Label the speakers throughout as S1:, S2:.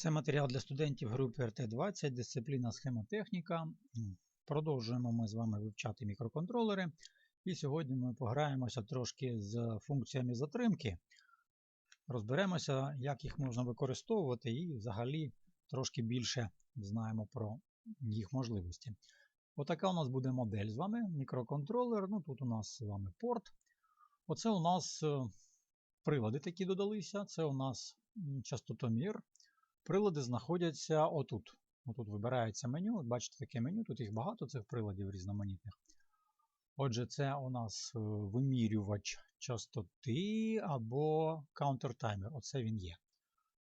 S1: Це матеріал для студентів групи РТ-20, дисципліна схемотехніка. Продовжуємо ми з вами вивчати мікроконтролери. І сьогодні ми пограємося трошки з функціями затримки. Розберемося, як їх можна використовувати, і взагалі трошки більше знаємо про їх можливості. Отака у нас буде модель з вами, мікроконтролер. Ну Тут у нас з вами порт. Оце у нас е, прилади такі додалися. Це у нас частотомір. Прилади знаходяться отут. Отут вибирається меню. Бачите, таке меню, тут їх багато цих приладів різноманітних. Отже, це у нас е, вимірювач частоти або каунтертаймер. Оце він є.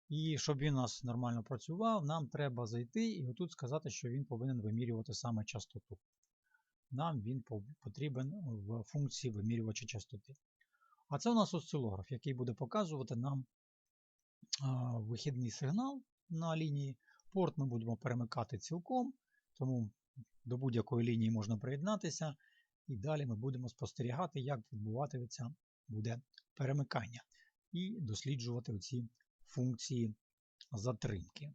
S1: І щоб він у нас нормально працював, нам треба зайти і отут сказати, що він повинен вимірювати саме частоту. Нам він потрібен в функції вимірювача частоти. А це у нас осцилограф, який буде показувати нам вихідний сигнал на лінії. Порт ми будемо перемикати цілком, тому до будь-якої лінії можна приєднатися. І далі ми будемо спостерігати, як відбуватиметься буде перемикання, і досліджувати ці функції затримки.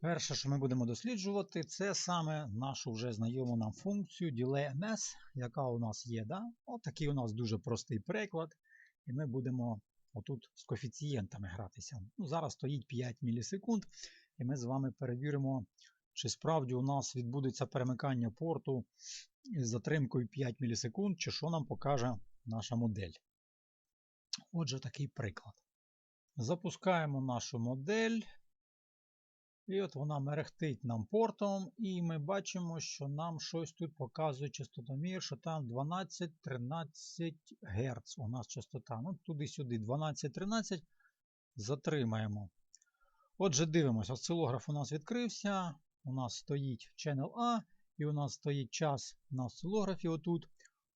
S1: Перше, що ми будемо досліджувати, це саме нашу вже знайому нам функцію DelayMS, яка у нас є. Да? От у нас дуже простий приклад. І ми будемо отут з коефіцієнтами гратися. Ну, Зараз стоїть 5 мілісекунд, і ми з вами перевіримо, чи справді у нас відбудеться перемикання порту із затримкою 5 мілісекунд, чи що нам покаже наша модель. Отже, такий приклад. Запускаємо нашу модель. І от вона мерехтить нам портом, і ми бачимо, що нам щось тут показує частотомір, що там 12-13 Гц у нас частота. Ну, Туди-сюди 12-13. Затримаємо. Отже, дивимося, осцилограф у нас відкрився. У нас стоїть Channel A, і у нас стоїть час на осцилографі отут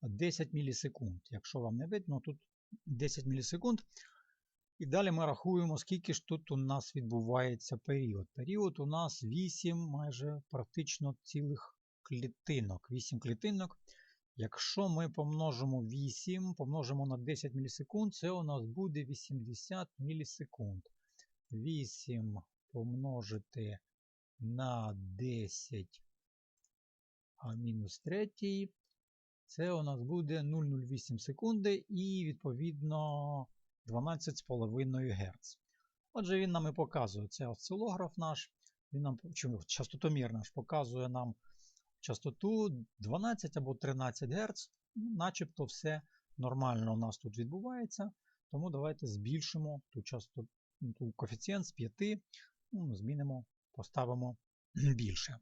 S1: 10 мілісекунд. Якщо вам не видно, тут 10 мілісекунд. І далі ми рахуємо, скільки ж тут у нас відбувається період. Період у нас 8 майже практично цілих клітинок. 8 клітинок. Якщо ми помножимо 8, помножимо на 10 мілісекунд, це у нас буде 80 мілісекунд. 8 помножити на 10 а мінус 3, це у нас буде 0,08 секунди і відповідно 12,5 Гц. Отже, він нам і показує це осцилограф наш, він нам, чому, частотомір наш показує нам частоту 12 або 13 Гц. Ну, начебто все нормально у нас тут відбувається. Тому давайте збільшимо ту частоту, ту коефіцієнт з 5, ну, змінимо, поставимо більше.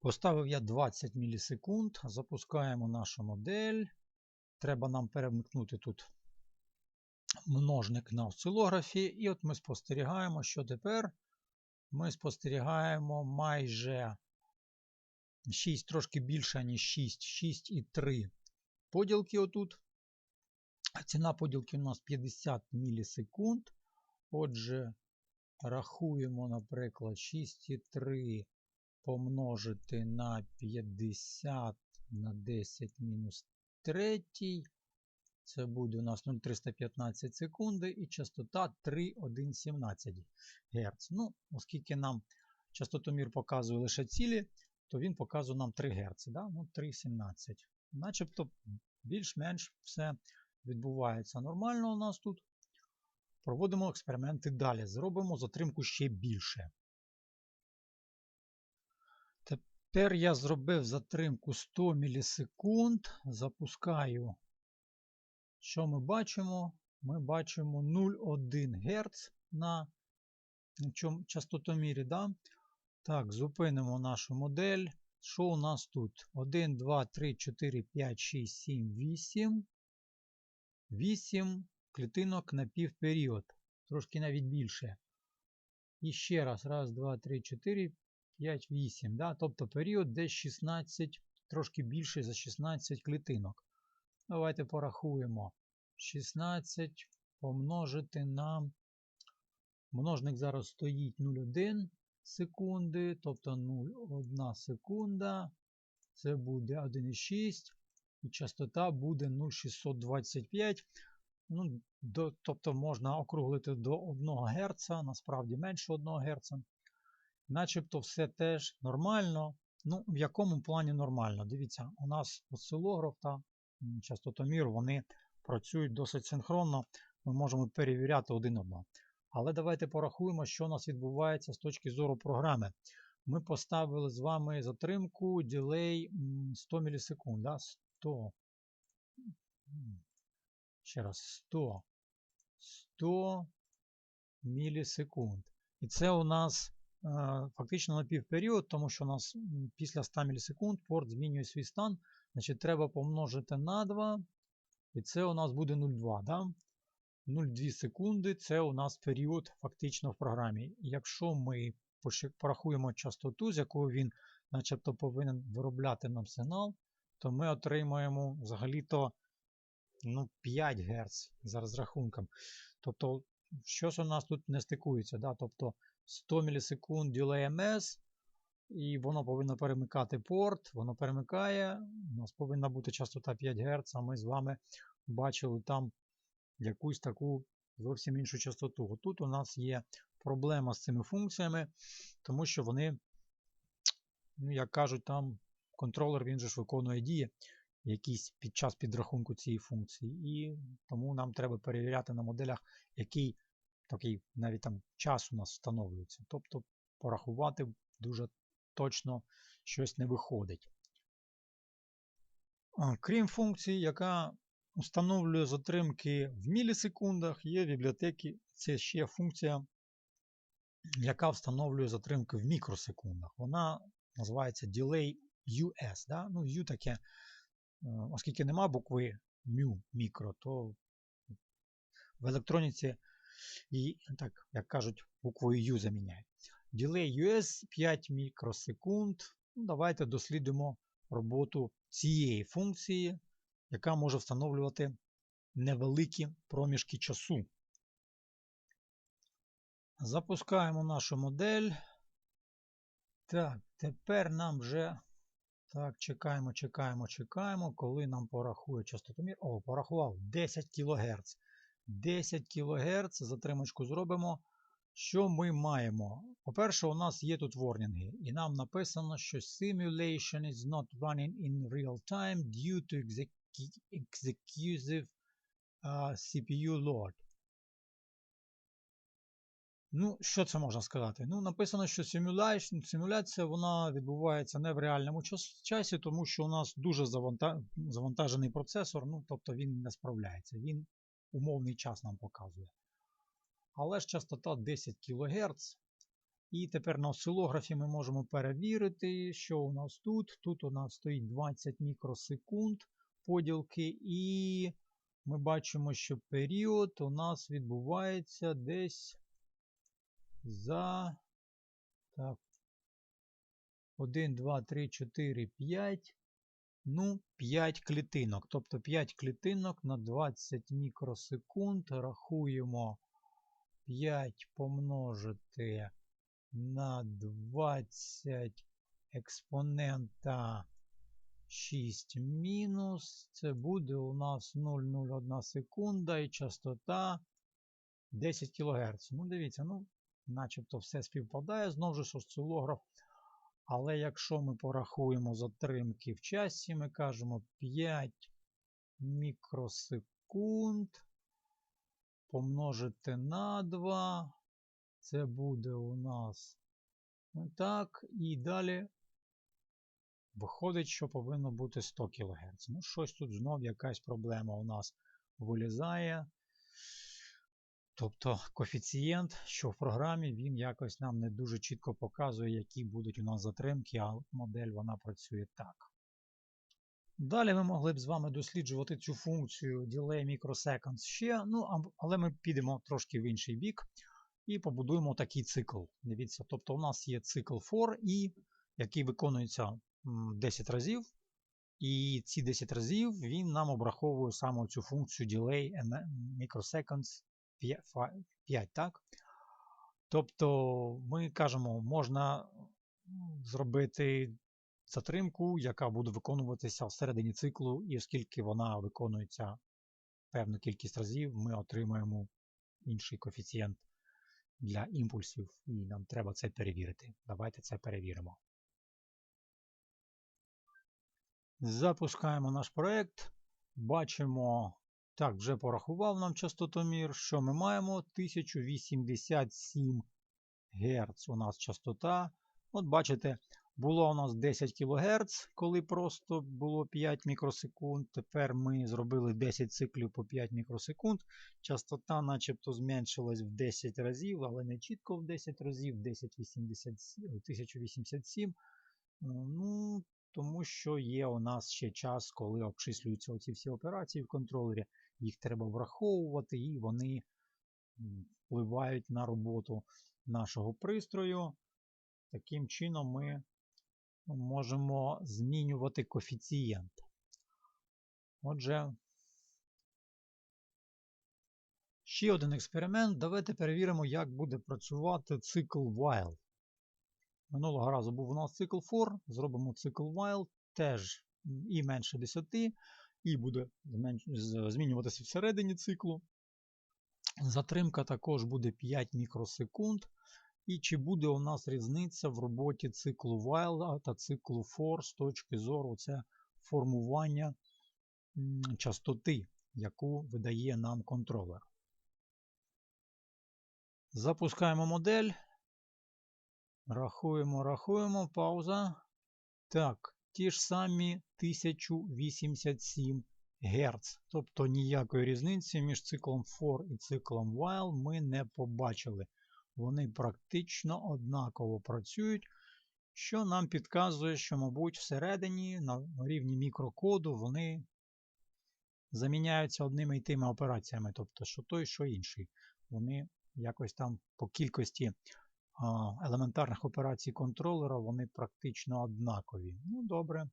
S1: Поставив я 20 мілісекунд, запускаємо нашу модель. Треба нам перемикнути тут множник на осцилографі. І от ми спостерігаємо, що тепер ми спостерігаємо майже 6, трошки більше, ніж 6, 6,3 поділки отут. Ціна поділки у нас 50 мілісекунд. Отже, рахуємо, наприклад, 6,3 помножити на 50 на 10 мінус третій. Це буде у нас 0,315 секунди і частота 3,117 Гц. Ну, Оскільки нам частотомір показує лише цілі, то він показує нам 3 Гц. Да? Ну, 3,17. Начебто більш-менш все відбувається нормально у нас тут. Проводимо експерименти далі. Зробимо затримку ще більше. Тепер я зробив затримку 100 мілісекунд. Запускаю. Що ми бачимо? Ми бачимо 0,1 Гц на частотомірі. Да? Так, зупинимо нашу модель. Що у нас тут? 1, 2, 3, 4, 5, 6, 7, 8. 8 клітинок на півперіод. Трошки навіть більше. І ще раз. Раз, два, три, 4, 5, 8. Да? Тобто період десь 16, трошки більше за 16 клітинок. Давайте порахуємо. 16 помножити на. Множник зараз стоїть 0,1 секунди, тобто 0,1 секунда. Це буде 1,6. І частота буде 0,625. Ну, до, тобто можна округлити до 1 Гц, насправді менше 1 Гц. Начебто все теж нормально. Ну, в якому плані нормально? Дивіться, у нас осцилограф та частотомір, вони працюють досить синхронно. Ми можемо перевіряти один одного. Але давайте порахуємо, що у нас відбувається з точки зору програми. Ми поставили з вами затримку ділей 100 мілісекунд. Да? 100. Ще раз 100. 100 мілісекунд. І це у нас фактично напівперіод, тому що у нас після 100 мілісекунд порт змінює свій стан. Значить, треба помножити на 2. І це у нас буде 0,2. Да? 0,2 секунди це у нас період фактично в програмі. Якщо ми порахуємо частоту, з якою він начебто повинен виробляти нам сигнал, то ми отримаємо взагалі-то ну, 5 Гц за розрахунком. Тобто, щось у нас тут не стикується. Да? Тобто 100 мілісекунд delay MS, і воно повинно перемикати порт, воно перемикає. У нас повинна бути частота 5 Гц, а ми з вами бачили там якусь таку зовсім іншу частоту. Отут у нас є проблема з цими функціями, тому що вони, ну, як кажуть, там контролер він же ж виконує дії якісь під час підрахунку цієї функції. І тому нам треба перевіряти на моделях, який такий навіть там час у нас встановлюється. Тобто порахувати дуже точно щось не виходить. Крім функції, яка встановлює затримки в мілісекундах, є в бібліотеки. Це ще функція, яка встановлює затримки в мікросекундах. Вона називається Delay US. Да? Ну, U таке, е, оскільки нема букви mu мікро, то в електроніці її, так, як кажуть, буквою U заміняють. Delay US 5 мікросекунд. Ну, давайте дослідимо роботу цієї функції, яка може встановлювати невеликі проміжки часу. Запускаємо нашу модель. Так, тепер нам вже. Так, чекаємо, чекаємо, чекаємо, коли нам порахує частотомір. О, порахував 10 кГц. 10 кГц, затримочку зробимо. Що ми маємо? По-перше, у нас є тут ворнінги, і нам написано, що simulation is not running in real time due to executive uh, CPU load. Ну, що це можна сказати? Ну, написано, що simulation, симуляція вона відбувається не в реальному часі, тому що у нас дуже завантажений процесор, ну, тобто він не справляється. Він умовний час нам показує. Але ж частота 10 кГц. І тепер на осцилографі ми можемо перевірити, що у нас тут. Тут у нас стоїть 20 мікросекунд поділки, і ми бачимо, що період у нас відбувається десь за так, 1, 2, 3, 4, 5. Ну, 5 клітинок. Тобто 5 клітинок на 20 мікросекунд. Рахуємо 5 помножити на 20 експонента 6 мінус. Це буде у нас 0,01 секунда і частота 10 кГц. Ну, дивіться, ну, начебто все співпадає, знову ж осцилограф. Але якщо ми порахуємо затримки в часі, ми кажемо 5 мікросекунд помножити на 2. Це буде у нас так. І далі виходить, що повинно бути 100 кГц. Ну, щось тут знов якась проблема у нас вилізає. Тобто коефіцієнт, що в програмі, він якось нам не дуже чітко показує, які будуть у нас затримки, а модель вона працює так. Далі ми могли б з вами досліджувати цю функцію delay microseconds ще, ну, але ми підемо трошки в інший бік і побудуємо такий цикл. Дивіться, тобто у нас є цикл for і який виконується 10 разів. І ці 10 разів він нам обраховує саме цю функцію delay microseconds 5, так? Тобто ми кажемо, можна зробити затримку, яка буде виконуватися всередині циклу, і оскільки вона виконується певну кількість разів ми отримаємо інший коефіцієнт для імпульсів, і нам треба це перевірити. Давайте це перевіримо. Запускаємо наш проект. Бачимо, так, вже порахував нам частотомір. Що ми маємо? 1087 Гц у нас частота. От бачите, було у нас 10 кГц, коли просто було 5 мікросекунд. Тепер ми зробили 10 циклів по 5 мікросекунд. Частота начебто зменшилась в 10 разів, але не чітко в 10 разів, 1087. Ну, тому що є у нас ще час, коли обчислюються оці всі операції в контролері. Їх треба враховувати, і вони впливають на роботу нашого пристрою. Таким чином ми можемо змінювати коефіцієнт. Отже, ще один експеримент. Давайте перевіримо, як буде працювати цикл while. Минулого разу був у нас цикл for, зробимо цикл while, теж і менше 10, і буде змінюватися всередині циклу. Затримка також буде 5 мікросекунд. І чи буде у нас різниця в роботі циклу while та циклу for з точки зору це формування частоти, яку видає нам контролер. Запускаємо модель. Рахуємо, рахуємо, пауза. Так, ті ж самі 1087 Гц. Тобто ніякої різниці між циклом for і циклом while ми не побачили. Вони практично однаково працюють, що нам підказує, що, мабуть, всередині на рівні мікрокоду вони заміняються одними і тими операціями, тобто, що той, що інший. Вони якось там по кількості елементарних операцій контролера вони практично однакові. Ну, добре.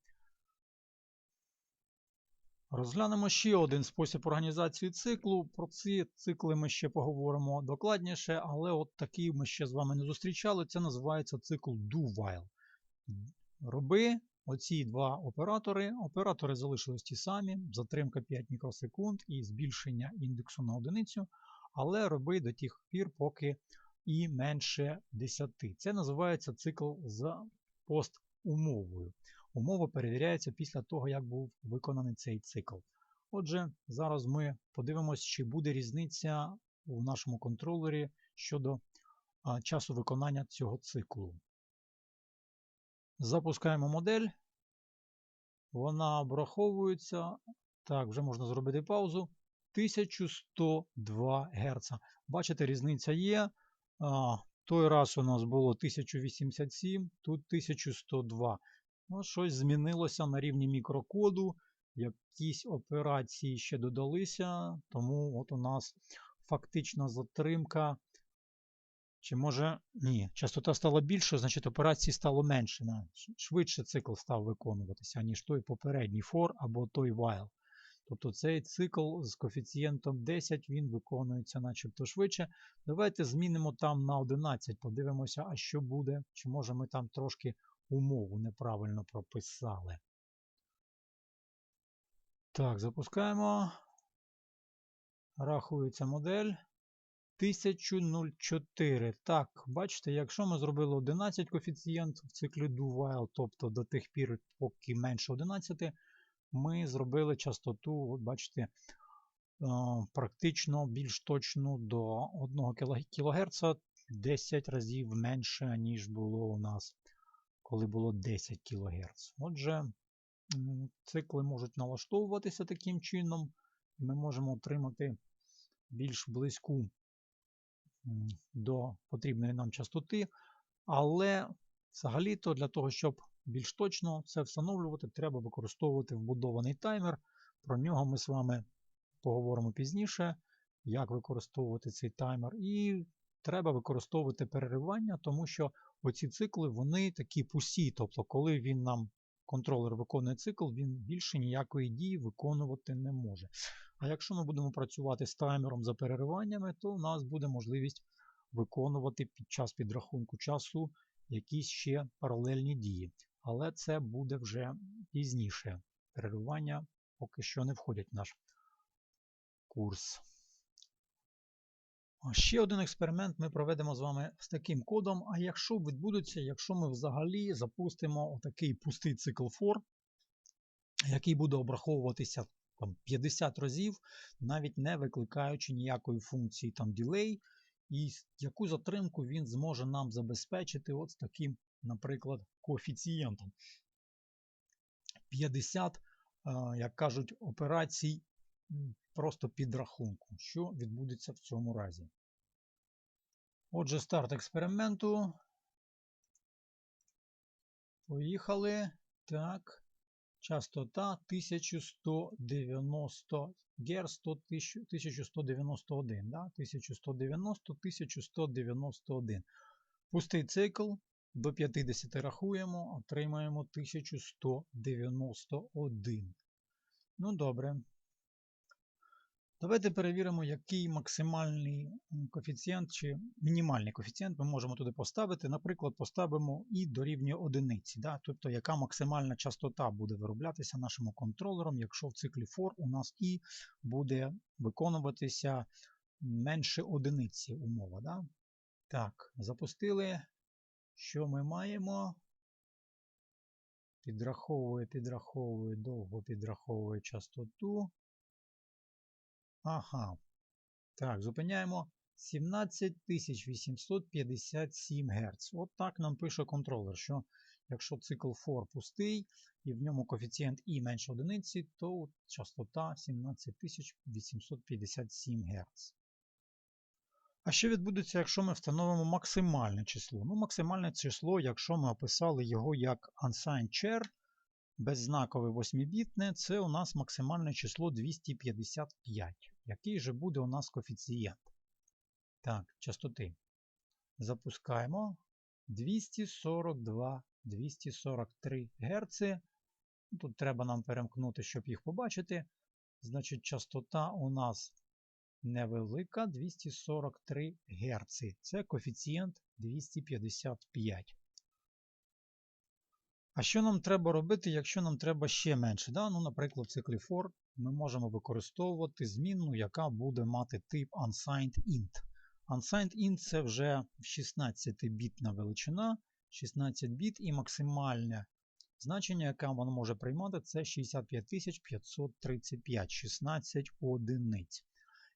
S1: Розглянемо ще один спосіб організації циклу. Про ці цикли ми ще поговоримо докладніше, але от такий ми ще з вами не зустрічали. Це називається цикл do-while. Роби оці два оператори. Оператори залишились ті самі, затримка 5 мікросекунд і збільшення індексу на одиницю, але роби до тих пір, поки і менше 10. Це називається цикл з постумовою. Умова перевіряється після того, як був виконаний цей цикл. Отже, зараз ми подивимося, чи буде різниця у нашому контролері щодо часу виконання цього циклу. Запускаємо модель. Вона обраховується. Так, вже можна зробити паузу. 1102 Гц. Бачите, різниця є. А, Той раз у нас було 1087, тут 1102. Ну, Щось змінилося на рівні мікрокоду. Якісь операції ще додалися, тому от у нас фактична затримка. Чи може. Ні, частота стала більше, значить операції стало менше. Швидше цикл став виконуватися, ніж той попередній for або той while. Тобто цей цикл з коефіцієнтом 10 він виконується начебто швидше. Давайте змінимо там на 11, подивимося, а що буде, чи може ми там трошки умову неправильно прописали. Так, запускаємо. Рахується модель. 1004. Так, бачите, якщо ми зробили 11 коефіцієнт в циклі do while, тобто до тих пір, поки менше 11, ми зробили частоту, от бачите, е, практично більш точну до 1 кГц 10 разів менше, ніж було у нас, коли було 10 кГц. Отже, цикли можуть налаштовуватися таким чином, і ми можемо отримати більш близьку до потрібної нам частоти, але взагалі-то для того, щоб більш точно це встановлювати, треба використовувати вбудований таймер. Про нього ми з вами поговоримо пізніше, як використовувати цей таймер. І треба використовувати переривання, тому що оці цикли вони такі пусті. Тобто, коли він нам, контролер виконує цикл, він більше ніякої дії виконувати не може. А якщо ми будемо працювати з таймером за перериваннями, то у нас буде можливість виконувати під час підрахунку часу якісь ще паралельні дії але це буде вже пізніше. Переривання поки що не входять в наш курс. Ще один експеримент ми проведемо з вами з таким кодом. А якщо відбудеться, якщо ми взагалі запустимо отакий пустий цикл for, який буде обраховуватися там, 50 разів, навіть не викликаючи ніякої функції там delay, і яку затримку він зможе нам забезпечити от з таким, наприклад, коефіцієнтом. 50, як кажуть, операцій просто підрахунку, що відбудеться в цьому разі. Отже, старт експерименту. Поїхали. Так. Частота 1190 Гц 1191. Да? 1190 1191. Пустий цикл. До 50 рахуємо, отримаємо 1191. Ну, добре. Давайте перевіримо, який максимальний коефіцієнт чи мінімальний коефіцієнт ми можемо туди поставити. Наприклад, поставимо і дорівнює одиниці. Да? Тобто, яка максимальна частота буде вироблятися нашим контролером, якщо в циклі for у нас і буде виконуватися менше одиниці умова. Да? Так, запустили. Що ми маємо? Підраховує, підраховує, довго підраховує частоту. Ага. Так, зупиняємо 17857 Гц. От так нам пише контролер, що якщо цикл for пустий і в ньому коефіцієнт і менше одиниці, то частота 17857 Гц. А що відбудеться, якщо ми встановимо максимальне число? Ну, максимальне число, якщо ми описали його як unsigned char, беззнакове 8-бітне, це у нас максимальне число 255. Який же буде у нас коефіцієнт? Так, частоти. Запускаємо 242, 243 Гц. Тут треба нам перемкнути, щоб їх побачити. Значить, частота у нас невелика 243 Гц. Це коефіцієнт 255. А що нам треба робити, якщо нам треба ще менше? Да? Ну, Наприклад, в циклі for ми можемо використовувати змінну, яка буде мати тип unsigned int. Unsigned int це вже 16-бітна величина, 16 біт і максимальне значення, яке воно може приймати, це 65535, 16 одиниць.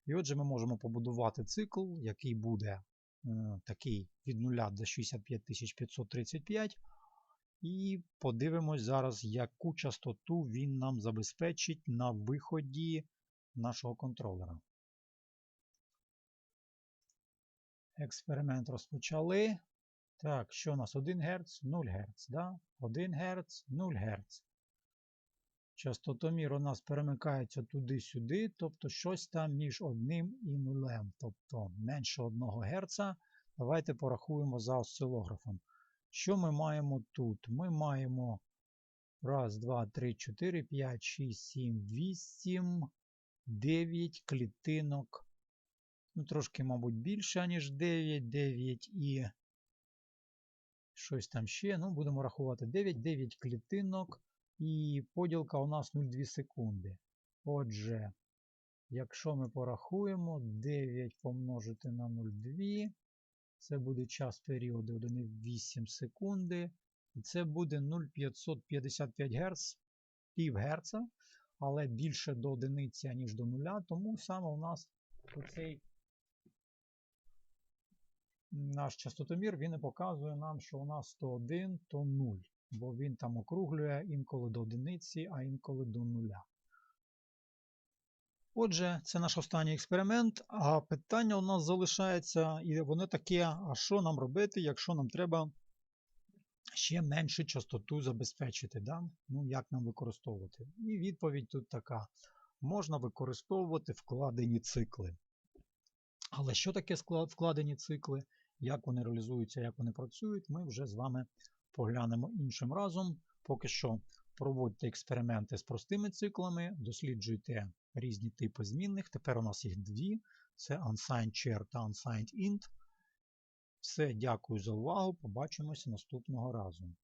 S1: І отже, ми можемо побудувати цикл, який буде е, такий від 0 до 65535. І подивимось зараз, яку частоту він нам забезпечить на виході нашого контролера. Експеримент розпочали. Так, що у нас 1 Гц, 0 Гц. Да? 1 Гц, 0 Гц. Частотомір у нас перемикається туди-сюди, тобто щось там між 1 і 0, тобто менше 1 Гц. Давайте порахуємо за осцилографом. Що ми маємо тут? Ми маємо 1, 2, 3, 4, 5, 6, 7, 8, 9 клітинок. Ну, Трошки, мабуть, більше, ніж 9, 9 і щось там ще. Ну, Будемо рахувати 9, 9 клітинок. І поділка у нас 0,2 секунди. Отже, якщо ми порахуємо 9 помножити на 0,2. Це буде час періоду 1,8 секунди. І це буде 0,555 Гц, пів Герца, але більше до одиниці, ніж до нуля. Тому саме у нас оцей наш частотомір він і показує нам, що у нас 101 то 0. Бо він там округлює інколи до одиниці, а інколи до нуля. Отже, це наш останній експеримент, а питання у нас залишається, і воно таке, а що нам робити, якщо нам треба ще меншу частоту забезпечити? Да? Ну, Як нам використовувати? І відповідь тут така: можна використовувати вкладені цикли. Але що таке вкладені цикли? Як вони реалізуються, як вони працюють, ми вже з вами поглянемо іншим разом. Поки що проводьте експерименти з простими циклами, досліджуйте різні типи змінних. Тепер у нас їх дві: це unsigned chair та unsigned int. Все, дякую за увагу. Побачимося наступного разу.